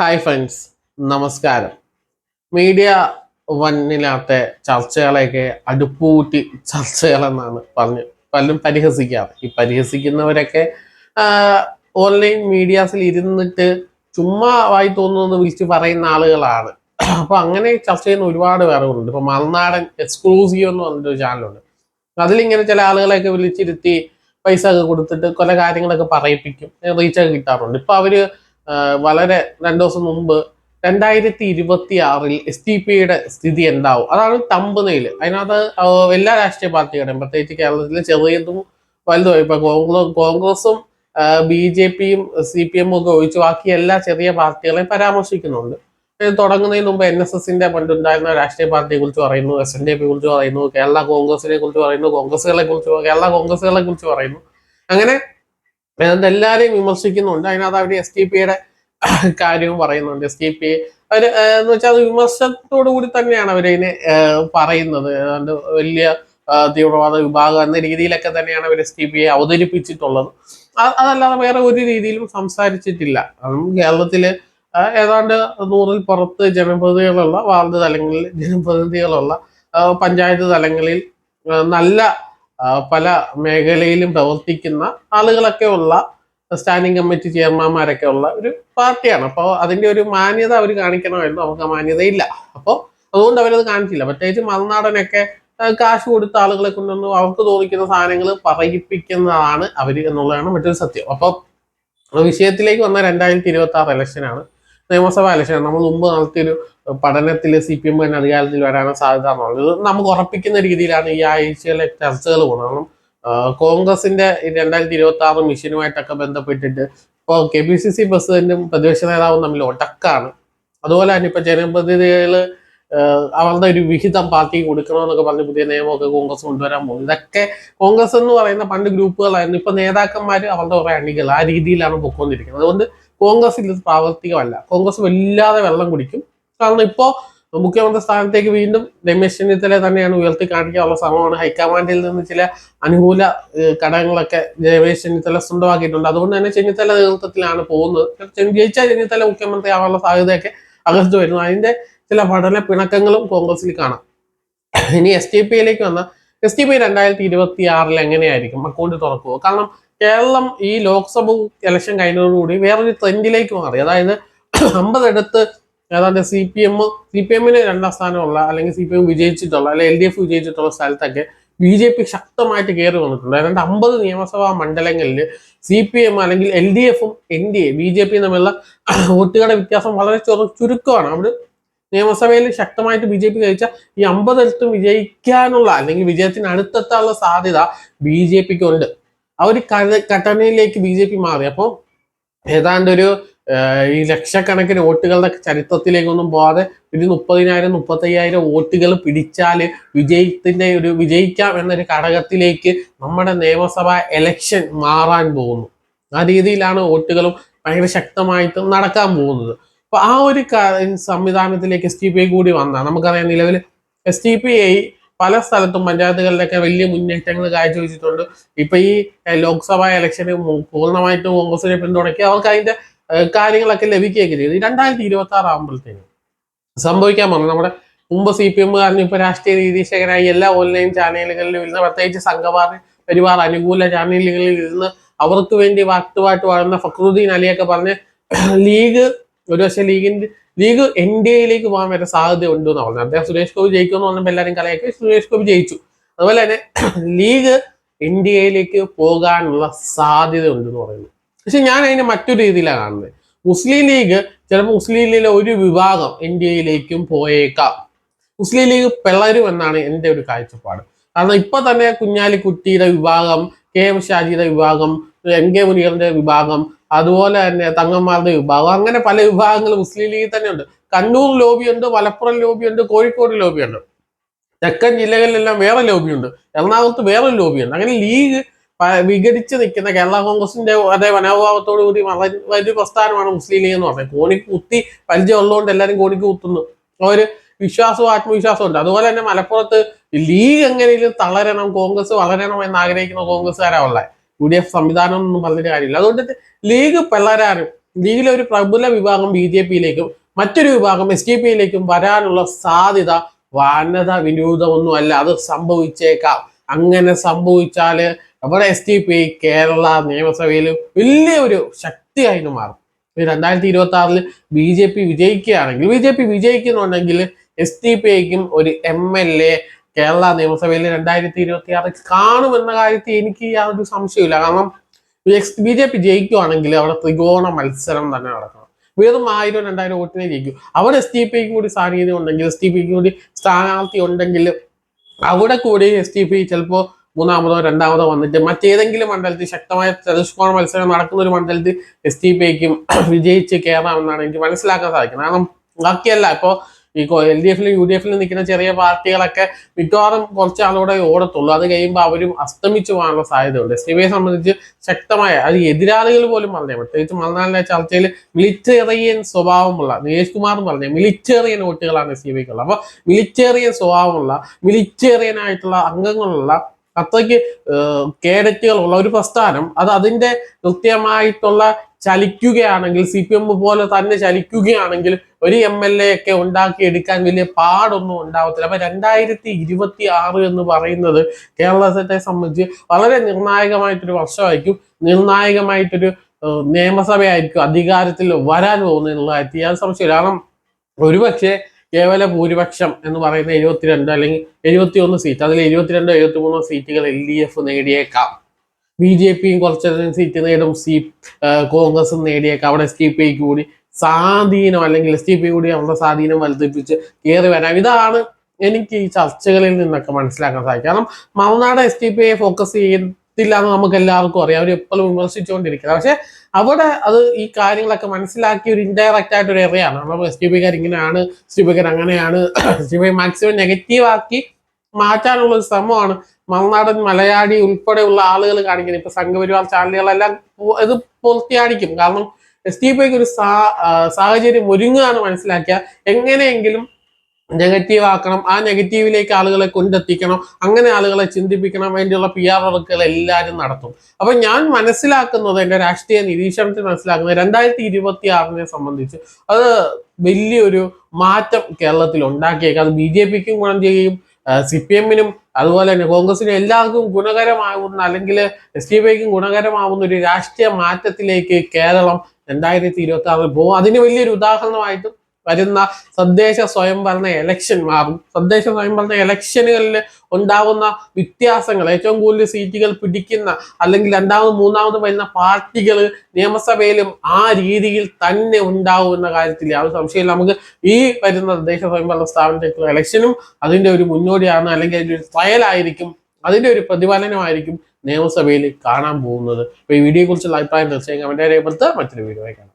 Hi friends നമസ്കാരം. Media വണ്ണിനകത്തെ ചർച്ചകളെയൊക്കെ അടുപ്പൂട്ടി ചർച്ചകളെന്നാണ് പറഞ്ഞ് പലരും പരിഹസിക്കാറ്. ഈ പരിഹസിക്കുന്നവരൊക്കെ ഓൺലൈൻ മീഡിയാസിൽ ഇരുന്നിട്ട് ചുമ്മാ വായി തോന്നുന്നത് വിളിച്ച് പറയുന്ന ആളുകളാണ്. അപ്പൊ അങ്ങനെ ചർച്ച ചെയ്യുന്ന ഒരുപാട് പേരുണ്ട് ഇപ്പൊ മറുനാടൻ എക്സ്ക്ലൂസീവ് എന്ന് പറഞ്ഞിട്ടൊരു ചാനലുണ്ട് അതിലിങ്ങനെ ചില ആളുകളെയൊക്കെ വിളിച്ചിരുത്തി പൈസ ഒക്കെ കൊടുത്തിട്ട് കുറെ കാര്യങ്ങളൊക്കെ പറയിപ്പിക്കും റീച്ചൊക്കെ കിട്ടാറുണ്ട്. ഇപ്പൊ അവർ വളരെ രണ്ടു ദിവസം മുമ്പ് രണ്ടായിരത്തി ഇരുപത്തി ആറിൽ എസ് ടി പിയുടെ സ്ഥിതി എന്താവും? അതാണ് തമ്പുനയിൽ അതിനകത്ത് എല്ലാ രാഷ്ട്രീയ പാർട്ടികളുടെയും പ്രത്യേകിച്ച് കേരളത്തിലെ ചെറിയതും വലുതും ഇപ്പൊ കോൺഗ്രസ് കോൺഗ്രസും ബി ജെ പിയും സി പി എമ്മും ഒക്കെ ഒഴിച്ച് ബാക്കി എല്ലാ ചെറിയ പാർട്ടികളെയും പരാമർശിക്കുന്നുണ്ട്. തുടങ്ങുന്നതിന് മുമ്പ് എൻ എസ് എസിന്റെ പണ്ടുണ്ടായിരുന്ന രാഷ്ട്രീയ പാർട്ടിയെ കുറിച്ച് പറയുന്നു എസ് എൻ ഡി പി കുറിച്ച് പറയുന്നു കേരള കോൺഗ്രസിനെ കുറിച്ച് പറയുന്നു കോൺഗ്രസുകളെ കുറിച്ച് കേരള കോൺഗ്രസുകളെ കുറിച്ച് പറയുന്നു. അങ്ങനെ അതിനകത്ത് എല്ലാവരെയും വിമർശിക്കുന്നുണ്ട്. അതിനകത്ത് അവർ എസ് ടി പിയുടെ കാര്യവും പറയുന്നുണ്ട്. എസ് ടി പി അവർ എന്ന് വെച്ചാൽ അത് വിമർശനത്തോടു കൂടി തന്നെയാണ് അവരതിനെ പറയുന്നത്. ഏതാണ്ട് വലിയ തീവ്രവാദ വിഭാഗം എന്ന രീതിയിലൊക്കെ തന്നെയാണ് അവർ എസ് ടി പിയെ അവതരിപ്പിച്ചിട്ടുള്ളത്. അതല്ലാതെ വേറെ ഒരു രീതിയിലും സംസാരിച്ചിട്ടില്ല. കേരളത്തിൽ ഏതാണ്ട് നൂറിൽ പുറത്ത് ജനപ്രതിനിധികളുള്ള വാർഡ് തലങ്ങളിൽ ജനപ്രതിനിധികളുള്ള പഞ്ചായത്ത് തലങ്ങളിൽ നല്ല പല മേഖലയിലും പ്രവർത്തിക്കുന്ന ആളുകളൊക്കെ ഉള്ള സ്റ്റാൻഡിംഗ് കമ്മിറ്റി ചെയർമാൻമാരൊക്കെ ഉള്ള ഒരു പാർട്ടിയാണ്. അപ്പോൾ അതിന്റെ ഒരു മാന്യത അവർ കാണിക്കണമായിരുന്നു. അവർക്ക് മാന്യതയില്ല. മാന്യത അപ്പോൾ അതുകൊണ്ട് അവരത് കാണിച്ചില്ല. പ്രത്യേകിച്ച് മറുനാടനൊക്കെ കാശ് കൊടുത്ത ആളുകളെ കൊണ്ടൊന്നും അവർക്ക് തോന്നിക്കുന്ന സാധനങ്ങൾ പറയിപ്പിക്കുന്നതാണ് അവർ എന്നുള്ളതാണ് മറ്റൊരു സത്യം. അപ്പോൾ വിഷയത്തിലേക്ക് വന്ന രണ്ടായിരത്തി ഇരുപത്തി ആറ് ഇലക്ഷനാണ് നിയമസഭാ ഇലക്ഷൻ നമ്മൾ മുമ്പ് നടത്തിയൊരു പഠനത്തിൽ സി പി എം തന്നെ അധികാരത്തിൽ വരാനുള്ള സാധ്യത എന്നുള്ളത് നമുക്ക് ഉറപ്പിക്കുന്ന രീതിയിലാണ് ഈ ആഴ്ചയിലെ ചർച്ചകൾ പോകുന്നത്. കാരണം കോൺഗ്രസിന്റെ രണ്ടായിരത്തി ഇരുപത്തി ആറ് മിഷനുമായിട്ടൊക്കെ ബന്ധപ്പെട്ടിട്ട് ഇപ്പോൾ കെ പി സി സി പ്രസിഡന്റും പ്രതിപക്ഷ നേതാവും തമ്മിൽ ഒടക്കാണ്. അതുപോലെ തന്നെ ഇപ്പൊ ജനപ്രതിനിധികൾ അവരുടെ ഒരു വിഹിതം പാർട്ടി കൊടുക്കണമെന്നൊക്കെ പറഞ്ഞ് പുതിയ നിയമമൊക്കെ കോൺഗ്രസ് കൊണ്ടുവരാൻ പോകും ഇതൊക്കെ കോൺഗ്രസ് എന്ന് പറയുന്ന പണ്ട് ഗ്രൂപ്പുകളായിരുന്നു. ഇപ്പൊ നേതാക്കന്മാർ അവരുടെ കുറെ അണികൾ ആ രീതിയിലാണ് പൊക്കോണ്ടിരിക്കുന്നത് അതുകൊണ്ട് കോൺഗ്രസിൽ ഇത് പ്രാവർത്തികമല്ല. കോൺഗ്രസ് വല്ലാതെ വെള്ളം കുടിക്കും. കാരണം ഇപ്പോ മുഖ്യമന്ത്രി സ്ഥാനത്തേക്ക് വീണ്ടും രമേശ് ചെന്നിത്തല തന്നെയാണ് ഉയർത്തി കാണിക്കാനുള്ള ശ്രമമാണ്. ഹൈക്കമാൻഡിൽ നിന്ന് ചില അനുകൂല ഘടകങ്ങളൊക്കെ രമേശ് ചെന്നിത്തല സ്വന്തമാക്കിയിട്ടുണ്ട്. അതുകൊണ്ട് തന്നെ ചെന്നിത്തല നേതൃത്വത്തിലാണ് പോകുന്നത്. ജയിച്ചാൽ ചെന്നിത്തല മുഖ്യമന്ത്രി ആവാനുള്ള സാധ്യതയൊക്കെ അകത്ത് വരുന്നു. അതിന്റെ ചില പഠന പിണക്കങ്ങളും കോൺഗ്രസിൽ കാണാം. ഇനി എസ് ടി പിയിലേക്ക് വന്ന എസ് ടി പി രണ്ടായിരത്തി ഇരുപത്തി ആറിൽ എങ്ങനെയായിരിക്കും? അക്കൗണ്ട് തുറക്കുമോ കാരണം കേരളം ഈ ലോക്സഭ ഇലക്ഷൻ കഴിഞ്ഞതോടുകൂടി വേറൊരു ട്രെൻഡിലേക്ക് മാറി. അതായത് അമ്പതെടുത്ത് ഏതാണ്ട് C P M C P എമ്മിന് രണ്ടാം സ്ഥാനമുള്ള അല്ലെങ്കിൽ സി പി എം വിജയിച്ചിട്ടുള്ള അല്ലെങ്കിൽ എൽ ഡി എഫ് വിജയിച്ചിട്ടുള്ള സ്ഥലത്തൊക്കെ ബി ജെ പി ശക്തമായിട്ട് കയറി വന്നിട്ടുണ്ട്. ഏതാണ്ട് അമ്പത് നിയമസഭാ മണ്ഡലങ്ങളിൽ സി പി എം അല്ലെങ്കിൽ എൽ ഡി എഫും N D A B J പിയും തമ്മിലുള്ള വോട്ടുകളുടെ വ്യത്യാസം വളരെ ചെറു ചുരുക്കമാണ്. അവിടെ നിയമസഭയിൽ ശക്തമായിട്ട് ബി ജെ പി കഴിച്ച ഈ അമ്പതെടുത്തും വിജയിക്കാനുള്ള അല്ലെങ്കിൽ വിജയത്തിന് അടുത്തെത്താനുള്ള സാധ്യത ബി ജെ പിക്ക് ഉണ്ട്. ആ ഒരു ഘടനയിലേക്ക് ബി ജെ പി മാറി. അപ്പോൾ ഏതാണ്ട് ഒരു ഈ ലക്ഷക്കണക്കിന് വോട്ടുകളുടെ ചരിത്രത്തിലേക്കൊന്നും പോവാതെ ഒരു മുപ്പതിനായിരം മുപ്പത്തയ്യായിരം വോട്ടുകൾ പിടിച്ചാൽ വിജയത്തിന്റെ ഒരു വിജയിക്കാം എന്നൊരു ഘടകത്തിലേക്ക് നമ്മുടെ നിയമസഭാ എലക്ഷൻ മാറാൻ പോകുന്നു. ആ രീതിയിലാണ് വോട്ടുകളും ഭയങ്കര ശക്തമായിട്ട് നടക്കാൻ പോകുന്നത്. അപ്പൊ ആ ഒരു സംവിധാനത്തിലേക്ക് എസ് ടി പി ഐ കൂടി വന്നാൽ നമുക്കറിയാം നിലവിൽ എസ് ടി പി ഐ പല സ്ഥലത്തും പഞ്ചായത്തുകളിലൊക്കെ വലിയ മുന്നേറ്റങ്ങൾ കാഴ്ചവെച്ചിട്ടുണ്ട്. ഇപ്പൊ ഈ ലോക്സഭാ ഇലക്ഷന് പൂർണമായിട്ടും കോൺഗ്രസിനെ പിന്തുണയ്ക്കുക അവർക്ക് അതിന്റെ കാര്യങ്ങളൊക്കെ ലഭിക്കുകയൊക്കെ ചെയ്തു. രണ്ടായിരത്തി ഇരുപത്തി ആറ് ആകുമ്പോഴത്തേനും സംഭവിക്കാൻ പറഞ്ഞു. നമ്മുടെ മുമ്പ് സി പി എമ്മുകാരന് ഇപ്പൊ രാഷ്ട്രീയ നിരീക്ഷകരായി എല്ലാ ഓൺലൈൻ ചാനലുകളിലും ഇരുന്ന് പ്രത്യേകിച്ച് സംഘപാർ പരിവാർ അനുകൂല ചാനലുകളിൽ ഇരുന്ന് അവർക്ക് വേണ്ടി വാക്തുവായിട്ട് വാഴുന്ന ഫക്രുദ്ദീൻ അലിയൊക്കെ പറഞ്ഞ് ലീഗ് ഒരു പക്ഷേ ലീഗിന്റെ ലീഗ് എൻ ഡി എയിലേക്ക് പോകാൻ വരെ സാധ്യത ഉണ്ട് എന്ന് പറഞ്ഞു അദ്ദേഹം സുരേഷ് ഗോപി ജയിക്കുമെന്ന് പറഞ്ഞപ്പോൾ എല്ലാവരും കളിയാക്കി സുരേഷ് ഗോപി ജയിച്ചു. അതുപോലെ തന്നെ ലീഗ് എൻ ഡി എയിലേക്ക് പോകാനുള്ള സാധ്യത ഉണ്ടെന്ന് പറയുന്നു. പക്ഷെ ഞാൻ അതിനെ മറ്റൊരു രീതിയിലാണ് കാണുന്നത്. മുസ്ലിം ലീഗ് ചിലപ്പോൾ മുസ്ലിം ലീഗിലെ ഒരു വിഭാഗം എൻ ഡി എയിലേക്കും പോയേക്കാം. മുസ്ലിം ലീഗ് പിളരും എന്നാണ് എന്റെ ഒരു കാഴ്ചപ്പാട്. കാരണം ഇപ്പൊ തന്നെ കുഞ്ഞാലിക്കുട്ടിയുടെ വിഭാഗം കെ എം ഷാജിയുടെ വിഭാഗം എം കെ മുനിയറിന്റെ വിഭാഗം അതുപോലെ തന്നെ തങ്ങന്മാരുടെ വിഭാഗം. അങ്ങനെ പല വിഭാഗങ്ങൾ മുസ്ലിം ലീഗിൽ തന്നെ ഉണ്ട് കണ്ണൂർ ലോബിയുണ്ട് മലപ്പുറം ലോബിയുണ്ട് കോഴിക്കോട് ലോബിയുണ്ട്. തെക്കൻ ജില്ലകളിലെല്ലാം വേറെ ലോബിയുണ്ട്. എറണാകുളത്ത് വേറെ ലോബിയുണ്ട്. അങ്ങനെ ലീഗ് വിഘടിച്ച് നിൽക്കുന്ന കേരള കോൺഗ്രസിന്റെ അതേ മനോഭാവത്തോടു കൂടി വലിയ പ്രസ്ഥാനമാണ് മുസ്ലിം ലീഗ് എന്ന് പറഞ്ഞത് കോണിക്ക് കുത്തി പരിചയം ഉള്ളതുകൊണ്ട് എല്ലാവരും കോണിക്ക് കുത്തുന്നു. അവർ വിശ്വാസവും ആത്മവിശ്വാസവും ഉണ്ട്. അതുപോലെ തന്നെ മലപ്പുറത്ത് ലീഗ് എങ്ങനെയും തളരണം കോൺഗ്രസ് വളരണം എന്ന് ആഗ്രഹിക്കുന്ന കോൺഗ്രസ്സുകാരാ ഉള്ളത്. യു ഡി എഫ് സംവിധാനം ഒന്നും പറഞ്ഞിട്ട് കാര്യമില്ല. അതുകൊണ്ട് ലീഗ് പിളരാനും ലീഗിലെ ഒരു പ്രബല വിഭാഗം ബി ജെ പിയിലേക്കും മറ്റൊരു വിഭാഗം എസ് ഡി പിയിലേക്കും വരാനുള്ള സാധ്യത വാനത വിനോദമൊന്നും അല്ല അത് സംഭവിച്ചേക്കാം. അങ്ങനെ സംഭവിച്ചാൽ നമ്മുടെ എസ് ടി പി കേരള നിയമസഭയിൽ വലിയൊരു ശക്തിയായിട്ട് മാറും. രണ്ടായിരത്തി ഇരുപത്തി ആറിൽ ബി ജെ പി വിജയിക്കുകയാണെങ്കിൽ ബി ജെ പി വിജയിക്കുന്നുണ്ടെങ്കിൽ എസ് ടി പിക്കും ഒരു എം എൽ എ കേരള നിയമസഭയിൽ രണ്ടായിരത്തി ഇരുപത്തി ആറിൽ കാണുമെന്ന കാര്യത്തിൽ എനിക്ക് യാതൊരു സംശയമില്ല കാരണം ബി ജെ പി ജയിക്കുവാണെങ്കിൽ അവിടെ ത്രികോണ മത്സരം തന്നെ നടക്കണം. വെറും ആയിരം രണ്ടായിരം വോട്ടിനെ ജയിക്കും. അവിടെ എസ് ടി പിക്ക് കൂടി സാന്നിധ്യം ഉണ്ടെങ്കിൽ എസ് ടി പിക്ക് കൂടി സ്ഥാനാർത്ഥി ഉണ്ടെങ്കിൽ അവിടെ കൂടി എസ് ടി പി ചിലപ്പോൾ മൂന്നാമതോ രണ്ടാമതോ വന്നിട്ട് മറ്റേതെങ്കിലും മണ്ഡലത്തിൽ ശക്തമായ ചതുഷ്കോണ മത്സരം നടക്കുന്ന ഒരു മണ്ഡലത്തിൽ എസ് ടി പിക്കും വിജയിച്ച് കയറാമെന്നാണ് എനിക്ക് മനസ്സിലാക്കാൻ സാധിക്കുന്നത്. കാരണം ബാക്കിയല്ല ഇപ്പോൾ ഈ എൽ ഡി എഫിലും യു ഡി എഫിലും നിൽക്കുന്ന ചെറിയ പാർട്ടികളൊക്കെ മിക്കവാറും കുറച്ച് ആളോടെ ഓടത്തുള്ളൂ. അത് കഴിയുമ്പോൾ അവരും അസ്തമിച്ചു പോകാനുള്ള സാധ്യതയുണ്ട്. എസ് ഡി സംബന്ധിച്ച് ശക്തമായ അത് എതിരാളികൾ പോലും പറഞ്ഞേ പ്രത്യേകിച്ച് മലനാളിലെ ചർച്ചയിൽ മിലിറ്റേറിയൻ സ്വഭാവമുള്ള നിലേഷ് കുമാർ പറഞ്ഞ മിലിറ്റേറിയൻ വോട്ടുകളാണ് എസ് ഡി പിക്കുള്ളത് അപ്പോൾ മിലിറ്റേറിയൻ സ്വഭാവമുള്ള മിലിറ്റേറിയൻ ആയിട്ടുള്ള അംഗങ്ങളുള്ള അത്രയ്ക്ക് കേഡറ്റുകളുള്ള ഒരു പ്രസ്ഥാനം അത് അതിന്റെ കൃത്യമായിട്ടുള്ള ചലിക്കുകയാണെങ്കിൽ സി പി എം പോലെ തന്നെ ചലിക്കുകയാണെങ്കിൽ ഒരു എം എൽ എ ഒക്കെ ഉണ്ടാക്കിയെടുക്കാൻ വലിയ പാടൊന്നും ഉണ്ടാവത്തില്ല. അപ്പൊ രണ്ടായിരത്തി ഇരുപത്തി ആറ് എന്ന് പറയുന്നത് കേരളത്തെ സംബന്ധിച്ച് വളരെ നിർണായകമായിട്ടൊരു വർഷമായിരിക്കും. നിർണായകമായിട്ടൊരു നിയമസഭയായിരിക്കും അധികാരത്തിൽ വരാൻ പോകുന്നുള്ള കാര്യത്തിൽ ഞാൻ സംശയമില്ല. കാരണം ഒരുപക്ഷെ കേവല ഭൂരിപക്ഷം എന്ന് പറയുന്ന എഴുപത്തിരണ്ട് അല്ലെങ്കിൽ എഴുപത്തി ഒന്ന് സീറ്റ് അതിൽ എഴുപത്തിരണ്ടോ എഴുപത്തി മൂന്നോ സീറ്റുകൾ എൽ ഡി എഫ് നേടിയേക്കാം. ബി ജെ പിയും കുറച്ചധികം സീറ്റ് നേടും സി കോൺഗ്രസും നേടിയേക്കാം. അവിടെ എസ് ടി പി ഐക്ക് കൂടി സ്വാധീനം അല്ലെങ്കിൽ എസ് ടി പി കൂടി അവരുടെ സ്വാധീനം വലുതിപ്പിച്ച് കയറി വരാം. ഇതാണ് എനിക്ക് ഈ ചർച്ചകളിൽ നിന്നൊക്കെ മനസ്സിലാക്കാൻ സാധിക്കും കാരണം Marunadu S T I focus ചെയ്യത്തില്ല എന്ന് നമുക്ക് എല്ലാവർക്കും അറിയാം. അവർ എപ്പോഴും വിമർശിച്ചുകൊണ്ടിരിക്കുന്നത്. പക്ഷെ അവിടെ അത് ഈ കാര്യങ്ങളൊക്കെ മനസ്സിലാക്കി ഒരു ഇൻഡയറക്റ്റ് ആയിട്ട് ഒരു എറിയാണ് നമ്മൾ എസ് ടി പിക്കാർ ഇങ്ങനെയാണ് എസ് ടി പിക്കാർ അങ്ങനെയാണ് S T P maximum negative ആക്കി മാറ്റാനുള്ള ഒരു ശ്രമമാണ്. മന്നാടൻ മലയാളി ഉൾപ്പെടെയുള്ള ആളുകൾ കാണിക്കുന്നത്. ഇപ്പൊ സംഘപരിവാർ ചാനലുകളെല്ലാം ഇത് പൂർത്തിയാടിക്കും കാരണം എസ് ടി പിക്ക് ഒരു സാഹചര്യം ഒരുങ്ങുകയാണ് മനസ്സിലാക്കിയ എങ്ങനെയെങ്കിലും നെഗറ്റീവ് ആക്കണം. ആ നെഗറ്റീവിലേക്ക് ആളുകളെ കൊണ്ടെത്തിക്കണം. അങ്ങനെ ആളുകളെ ചിന്തിപ്പിക്കണം. വേണ്ടിയുള്ള പി ആർ വർക്കുകൾ എല്ലാവരും നടത്തും. അപ്പൊ ഞാൻ മനസ്സിലാക്കുന്നത് എന്റെ രാഷ്ട്രീയ നിരീക്ഷണത്തിൽ മനസ്സിലാക്കുന്നത് രണ്ടായിരത്തി ഇരുപത്തി ആറിനെ സംബന്ധിച്ച് അത് വലിയൊരു മാറ്റം കേരളത്തിൽ ഉണ്ടാക്കിയേക്കാം. അത് ബി ജെ പിക്കും ഗുണം ചെയ്യും സി പി എമ്മിനും അതുപോലെ തന്നെ കോൺഗ്രസിനും എല്ലാവർക്കും ഗുണകരമാകുന്ന അല്ലെങ്കിൽ എസ് ഡി പിക്കും ഗുണകരമാകുന്ന ഒരു രാഷ്ട്രീയ മാറ്റത്തിലേക്ക് കേരളം രണ്ടായിരത്തി ഇരുപത്തി ആറിൽ പോകും. അതിന് വലിയൊരു ഉദാഹരണമായിട്ട് വരുന്ന തദ്ദേശ സ്വയംഭരണ എലക്ഷൻ മാറും. തദ്ദേശ സ്വയംഭരണ എലക്ഷനുകളിൽ ഉണ്ടാകുന്ന വ്യത്യാസങ്ങൾ ഏറ്റവും കൂടുതൽ സീറ്റുകൾ പിടിക്കുന്ന അല്ലെങ്കിൽ രണ്ടാമത് മൂന്നാമത് വരുന്ന പാർട്ടികൾ നിയമസഭയിലും ആ രീതിയിൽ തന്നെ ഉണ്ടാവുന്ന കാര്യത്തിൽ യാതൊരു സംശയമില്ല നമുക്ക് ഈ വരുന്ന തദ്ദേശ സ്വയംഭരണ സ്ഥാപനത്തിലേക്കുള്ള എലക്ഷനും അതിന്റെ ഒരു മുന്നോടിയാണ് അല്ലെങ്കിൽ അതിന്റെ ഒരു ട്രയലായിരിക്കും അതിന്റെ ഒരു പ്രതിഫലനമായിരിക്കും നിയമസഭയിൽ കാണാൻ പോകുന്നത്. അപ്പോൾ ഈ വീഡിയോയെക്കുറിച്ചുള്ള അഭിപ്രായം തീർച്ചയായും കമന്റ് രേഖപ്പെടുത്തുക. മറ്റൊരു വീഡിയോ കാണാം.